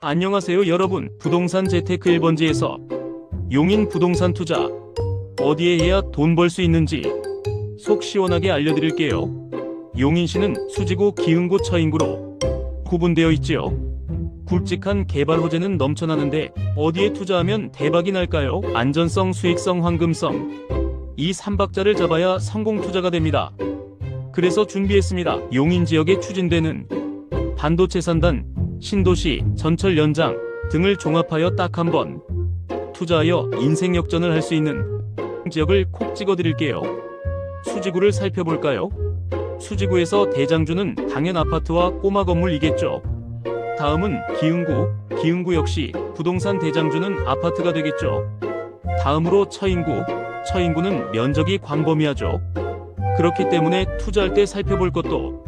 안녕하세요 여러분. 부동산 재테크 1번지에서 용인 부동산 투자. 어디에 해야 돈 벌 수 있는지 속 시원하게 알려드릴게요. 용인시는 수지구 기흥구 처인구로 구분되어 있지요. 굵직한 개발 호재는 넘쳐나는데 어디에 투자하면 대박이 날까요? 안전성, 수익성, 황금성. 이 3박자를 잡아야 성공 투자가 됩니다. 그래서 준비했습니다. 용인 지역에 추진되는 반도체 산단 신도시, 전철 연장 등을 종합하여 딱 한 번 투자하여 인생 역전을 할 수 있는 지역을 콕 찍어 드릴게요. 수지구를 살펴볼까요? 수지구에서 대장주는 당연 아파트와 꼬마 건물이겠죠. 다음은 기흥구, 기흥구 역시 부동산 대장주는 아파트가 되겠죠. 다음으로 처인구, 처인구는 면적이 광범위하죠. 그렇기 때문에 투자할 때 살펴볼 것도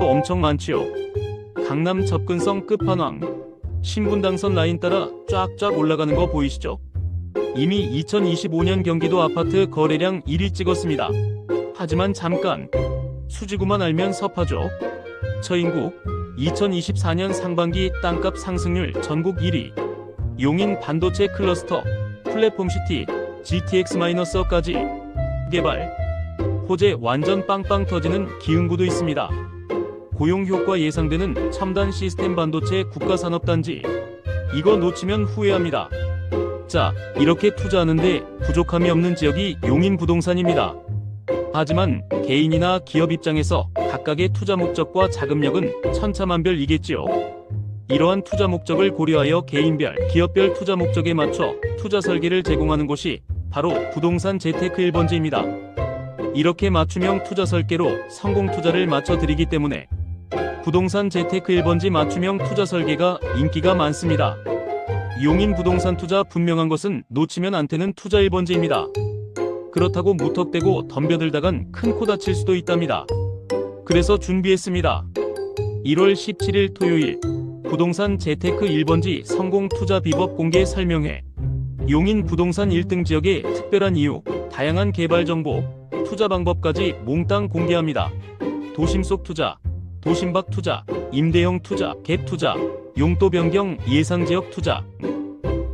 또 엄청 많지요. 강남 접근성 끝판왕 신분 당선 라인 따라 쫙쫙 올라가는 거 보이시죠? 이미 2025년 경기도 아파트 거래량 1위 찍었습니다. 하지만 잠깐 수지구만 알면 섭하죠. 처인구 2024년 상반기 땅값 상승률 전국 1위 용인 반도체 클러스터 플랫폼시티 GTX-까지 개발 호재 완전 빵빵 터지는 기흥구도 있습니다. 고용 효과 예상되는 첨단 시스템 반도체 국가산업단지. 이거 놓치면 후회합니다. 자, 이렇게 투자하는데 부족함이 없는 지역이 용인 부동산입니다. 하지만 개인이나 기업 입장에서 각각의 투자 목적과 자금력은 천차만별이겠지요. 이러한 투자 목적을 고려하여 개인별, 기업별 투자 목적에 맞춰 투자 설계를 제공하는 곳이 바로 부동산 재테크 1번지입니다. 이렇게 맞춤형 투자 설계로 성공 투자를 맞춰 드리기 때문에 부동산 재테크 1번지 맞춤형 투자 설계가 인기가 많습니다. 용인 부동산 투자 분명한 것은 놓치면 안 되는 투자 1번지입니다. 그렇다고 무턱대고 덤벼들다간 큰 코 다칠 수도 있답니다. 그래서 준비했습니다. 1월 17일 토요일 부동산 재테크 1번지 성공 투자 비법 공개 설명회 용인 부동산 1등 지역의 특별한 이유, 다양한 개발 정보, 투자 방법까지 몽땅 공개합니다. 도심 속 투자, 도심 밖 투자, 임대형 투자, 갭 투자, 용도 변경 예상 지역 투자.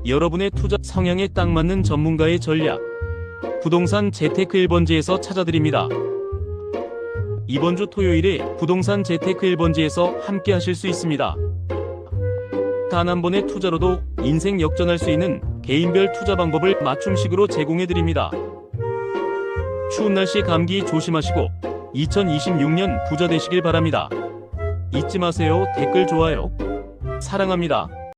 여러분의 투자 성향에 딱 맞는 전문가의 전략. 부동산 재테크 1번지에서 찾아드립니다. 이번 주 토요일에 부동산 재테크 1번지에서 함께 하실 수 있습니다. 단 한 번의 투자로도 인생 역전할 수 있는 개인별 투자 방법을 맞춤식으로 제공해 드립니다. 추운 날씨 감기 조심하시고 2026년 부자 되시길 바랍니다. 잊지 마세요. 댓글 좋아요. 사랑합니다.